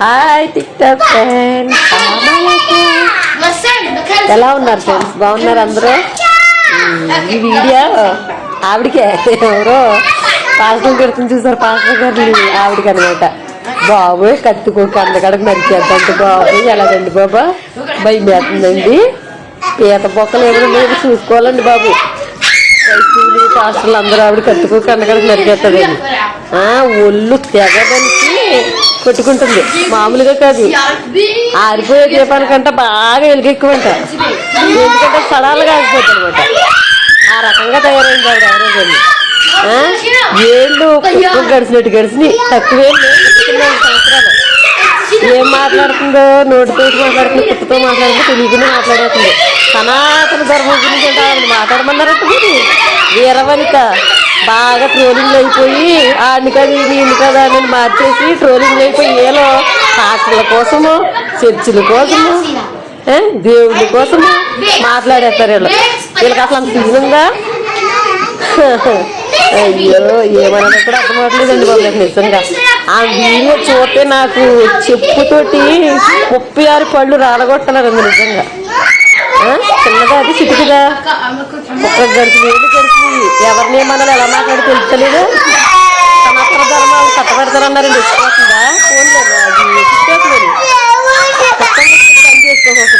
Hi tick talk friends ఎలా ఉన్నారు friends బాగున్నారు అందరూ? ఈ వీడియో ఆవిడకే. ఎవరో పాస్టర్ పెడుతుంది చూసారు పాస్టర్ గారిని ఆవిడకి అనమాట బాబు కత్తుకోక అందగడకు నరికేద్దంటే బాబు. ఎలాగండి బాబా? భయం వేస్తుందండి పీత బొక్కలు ఏమైనా చూసుకోవాలండి బాబు. పాస్టర్లు అందరూ ఆవిడ కత్తుకోక అందగడకు నరికేస్తుందండి ఒళ్ళు తెగదలికి కొట్టుకుంటుంది. మామూలుగా కాదు. ఆరిపోయే దీపానికంటే బాగా వెలుగెక్కువంట ఎందుకంటే సడాలుగా ఆగిపోతుంది అనమాట ఆ రకంగా తయారైంది ఆవిడ ఎవరో ఏళ్ళు గడిచినట్టు గడిచిని తక్కువేం సంవత్సరాలు. ఏం మాట్లాడుతుందో నోటితో మాట్లాడుతుందో కుక్కతో మాట్లాడుతుంది తెలుగునే మాట్లాడుతుంది సనాతన ధర్మం గురించి అంటే ఆవిడ మాట్లాడమన్నారట వీరవనిత. బాగా ట్రోలింగ్ అయిపోయి ఆడిని కదా ఇది కదా అని మార్చేసి ట్రోలింగ్ అయిపోయి ఏలో పాటల కోసము చర్చిల కోసము దేవుళ్ళ కోసము మాట్లాడేస్తారు వీళ్ళు. వీళ్ళకి అసలు అంత సీన్ ఉందా అయ్యో ఏమన్నా కూడా అర్థం అవ్వట్లేదండి బాబు నిజంగా. ఆ వీడియో చూస్తే నాకు చెప్పుతోటి ముప్పై ఆరు పళ్ళు రాలగొట్టాలండి నిజంగా. చిన్నగా చిన్నదా అది చిటికిదా ఒక్క గడిచి వేలు గడిచి ఎవరిని మనల్ని ఎలా మాట్లాడి తెలుస్తలేదు. సమాచార ధర్మాలు కట్టబెడతారన్నారండి వచ్చిపోతుందా ఫోన్లో అది పని చేసుకోవచ్చు